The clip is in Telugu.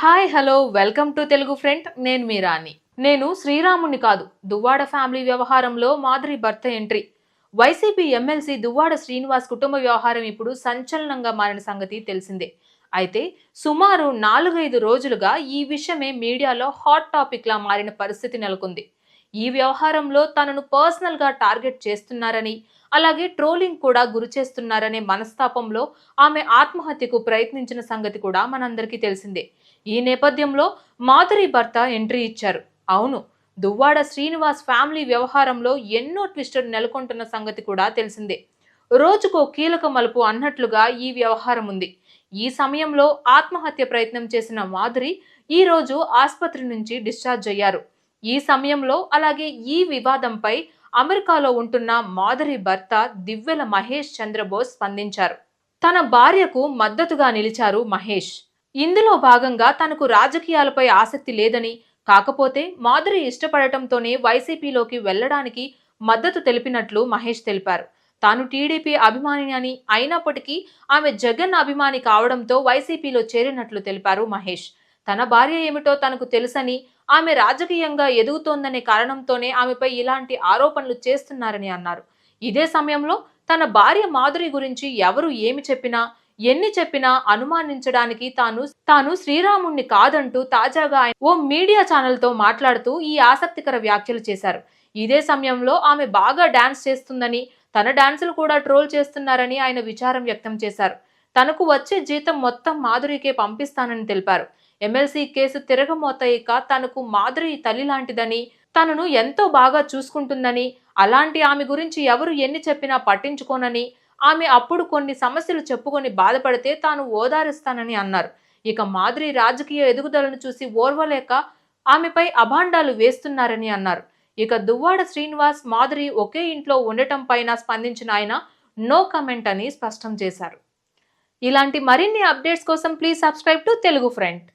Hi hello welcome to Telugu friend. నేను మీ రాణి. నేను శ్రీరాముని కాదు దువ్వాడ ఫ్యామిలీ వ్యవహారంలో మాధురి భర్త entry. YCP MLC Duvvada Srinivas కుటుంబ వ్యవహారం ఇప్పుడు సంచలనంగా మారిన సంగతి తెలిసిందే. అయితే సుమారు నాలుగైదు రోజులుగా ఈ విషయమే మీడియాలో హాట్ టాపిక్లా మారిన పరిస్థితి నెలకొంది. ఈ వ్యవహారంలో తనను పర్సనల్గా టార్గెట్ చేస్తున్నారని అలాగే ట్రోలింగ్ కూడా గురి చేస్తున్నారనే మనస్తాపంలో ఆమె ఆత్మహత్యకు ప్రయత్నించిన సంగతి కూడా మనందరికీ తెలిసిందే. ఈ నేపథ్యంలో మాధురి భర్త ఎంట్రీ ఇచ్చారు. అవును దువ్వాడ శ్రీనివాస్ ఫ్యామిలీ వ్యవహారంలో ఎన్నో ట్విస్టర్ నెలకొంటున్న సంగతి కూడా తెలిసిందే. రోజుకో కీలక మలుపు అన్నట్లుగా ఈ వ్యవహారం ఉంది. ఈ సమయంలో ఆత్మహత్య ప్రయత్నం చేసిన మాధురి ఈ రోజు ఆసుపత్రి నుంచి డిశ్చార్జ్ అయ్యారు. ఈ సమయంలో అలాగే ఈ వివాదంపై అమెరికాలో ఉంటున్న మాధురి భర్త దివ్వెల మహేష్ చంద్రబోస్ స్పందించారు. తన భార్యకు మద్దతుగా నిలిచారు మహేష్. ఇందులో భాగంగా తనకు రాజకీయాలపై ఆసక్తి లేదని కాకపోతే మాధురి ఇష్టపడటంతోనే వైసీపీలోకి వెళ్ళడానికి మద్దతు తెలిపినట్లు మహేష్ తెలిపారు. తాను టీడీపీ అభిమాని అని అయినప్పటికీ ఆమె జగన్ అభిమాని కావడంతో వైసీపీలో చేరినట్లు తెలిపారు మహేష్. తన భార్య ఏమిటో తనకు తెలుసని ఆమె రాజకీయంగా ఎదుగుతోందనే కారణంతోనే ఆమెపై ఇలాంటి ఆరోపణలు చేస్తున్నారని అన్నారు. ఇదే సమయంలో తన భార్య మాధురి గురించి ఎవరు ఏమి చెప్పినా ఎన్ని చెప్పినా అనుమానించడానికి తాను తాను శ్రీరాముణ్ణి కాదంటూ తాజాగా ఓ మీడియా ఛానల్తో మాట్లాడుతూ ఈ ఆసక్తికర వ్యాఖ్యలు చేశారు. ఇదే సమయంలో ఆమె బాగా డాన్స్ చేస్తుందని తన డాన్సులు కూడా ట్రోల్ చేస్తున్నారని ఆయన విచారం వ్యక్తం చేశారు. తనకు వచ్చే జీతం మొత్తం మాధురికే పంపిస్తానని తెలిపారు. ఎమ్మెల్సీ కేసు తిరగమోతయిక తనకు మాధురి తల్లి లాంటిదని తనను ఎంతో బాగా చూసుకుంటుందని అలాంటి ఆమె గురించి ఎవరు ఎన్ని చెప్పినా పట్టించుకోనని ఆమె అప్పుడు కొన్ని సమస్యలు చెప్పుకొని బాధపడితే తాను ఓదారుస్తానని అన్నారు. ఇక మాధురి రాజకీయ ఎదుగుదలను చూసి ఓర్వలేక ఆమెపై అభాండాలు వేస్తున్నారని అన్నారు. ఇక దువ్వాడ శ్రీనివాస్ మాధురి ఒకే ఇంట్లో ఉండటం పైన స్పందించిన ఆయన నో కమెంట్ అని స్పష్టం చేశారు. ఇలాంటి మరిన్ని అప్డేట్స్ కోసం please subscribe to Telugu friend.